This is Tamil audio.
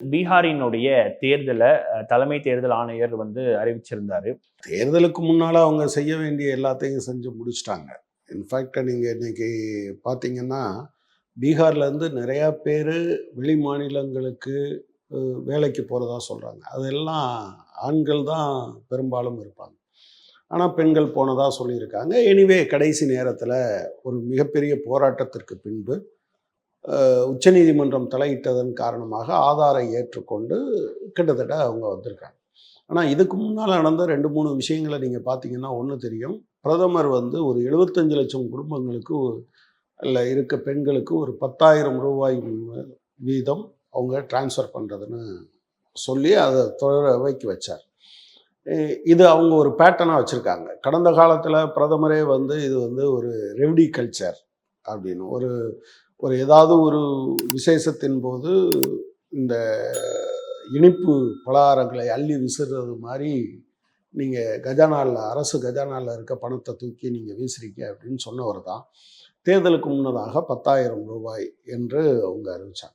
பீகாரினுடைய தேர்தலை தலைமை தேர்தல் ஆணையர் வந்து அறிவிச்சிருந்தாரு. தேர்தலுக்கு முன்னால் அவங்க செய்ய வேண்டிய எல்லாத்தையும் செஞ்சு முடிச்சிட்டாங்க. இன்ஃபேக்ட் நீங்கள் இன்னைக்கு பார்த்தீங்கன்னா பீகார்லேருந்து நிறையா பேர் வெளி மாநிலங்களுக்கு வேலைக்கு போகிறதா சொல்கிறாங்க அதெல்லாம் ஆண்கள் தான் பெரும்பாலும் இருப்பாங்க. ஆனால் பெண்கள் போனதாக சொல்லியிருக்காங்க. எனிவே கடைசி நேரத்தில் ஒரு மிகப்பெரிய போராட்டத்திற்கு பின்பு உச்சநீதிமன்றம் தலையிட்டதன் காரணமாக ஆதாரை ஏற்றுக்கொண்டு கிட்டத்தட்ட அவங்க வந்திருக்காங்க. ஆனால் இதுக்கு முன்னால் நடந்த ரெண்டு மூணு விஷயங்களை நீங்கள் பார்த்தீங்கன்னா ஒன்று தெரியும். பிரதமர் வந்து ஒரு எழுபத்தஞ்சு லட்சம் குடும்பங்களுக்கு இல்லை இருக்க பெண்களுக்கு ஒரு பத்தாயிரம் ரூபாய் வீதம் அவங்க டிரான்ஸ்ஃபர் பண்ணுறதுன்னு சொல்லி அதை துறைவைக்கு வச்சார். இது அவங்க ஒரு பேட்டர்னாக வச்சுருக்காங்க. கடந்த காலத்தில் பிரதமரே வந்து இது வந்து ஒரு ரெவடி கல்ச்சர் அப்படின்னு ஒரு ஒரு ஏதாவது ஒரு விசேஷத்தின் போது இந்த இனிப்பு பலகாரங்களை அள்ளி விசிறது மாதிரி நீங்கள் கஜானாவில் அரசு கஜானாவில் இருக்க பணத்தை தூக்கி நீங்கள் வீசுறீங்க அப்படின்னு சொன்னவர் தான். தேர்தலுக்கு முன்னதாக பத்தாயிரம் ரூபாய் என்று அவங்க அறிவிச்சாங்க.